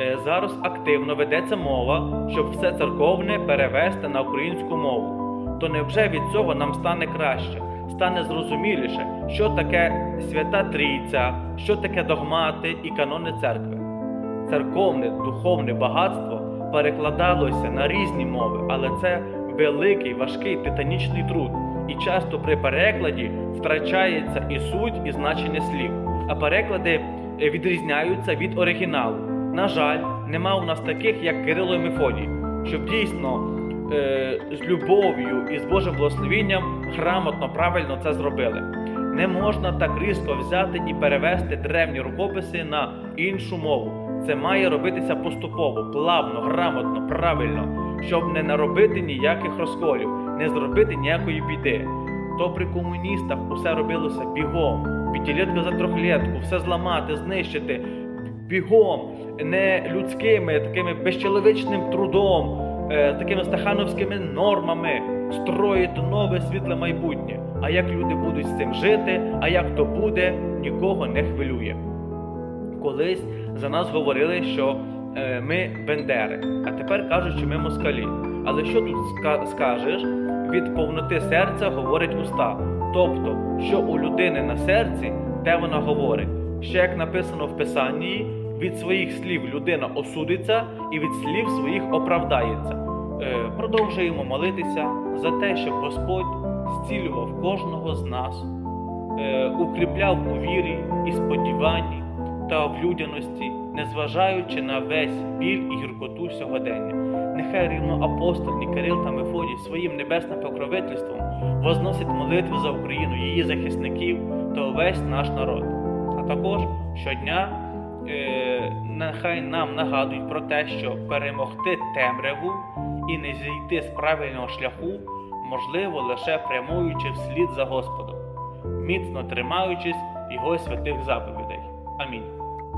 Е, Зараз активно ведеться мова, щоб все церковне перевести на українську мову. То невже від цього нам стане краще, стане зрозуміліше, що таке свята трійця, що таке догмати і канони церкви? Церковне духовне багатство перекладалося на різні мови, але це великий, важкий титанічний труд. І часто при перекладі втрачається і суть, і значення слів. А переклади е, відрізняються від оригіналу. На жаль, нема у нас таких, як Кирило і Мефодій, щоб дійсно е, з любов'ю і з Божим благословінням грамотно, правильно це зробили. Не можна так різко взяти і перевести древні рукописи на іншу мову. Це має робитися поступово, плавно, грамотно, правильно, щоб не наробити ніяких розколів, не зробити ніякої біди. То при комуністах усе робилося бігом, п'ятилетка за трьохлетку, все зламати, знищити бігом, не людськими, такими безчеловічним трудом, е, такими стахановськими нормами строїти нове світле майбутнє. А як люди будуть з цим жити, а як то буде, нікого не хвилює. Колись за нас говорили, що е, ми бендери, а тепер кажуть, що ми москалі. Але що тут скажеш? Від повноти серця говорить уста. Тобто, що у людини на серці, те вона говорить. Ще як написано в Писанні, від своїх слів людина осудиться і від слів своїх оправдається. Е, продовжуємо молитися за те, щоб Господь зцілював кожного з нас, е, укріпляв у вірі і сподіванні та в людяності, незважаючи на весь біль і гіркоту сьогодення. Нехай рівно апостольні Кирил та Мефодій своїм небесним покровительством возносять молитви за Україну, її захисників та увесь наш народ. Також щодня е, нехай нам нагадують про те, що перемогти темряву і не зійти з правильного шляху можливо лише прямуючи вслід за Господом, міцно тримаючись його святих заповідей. Амінь.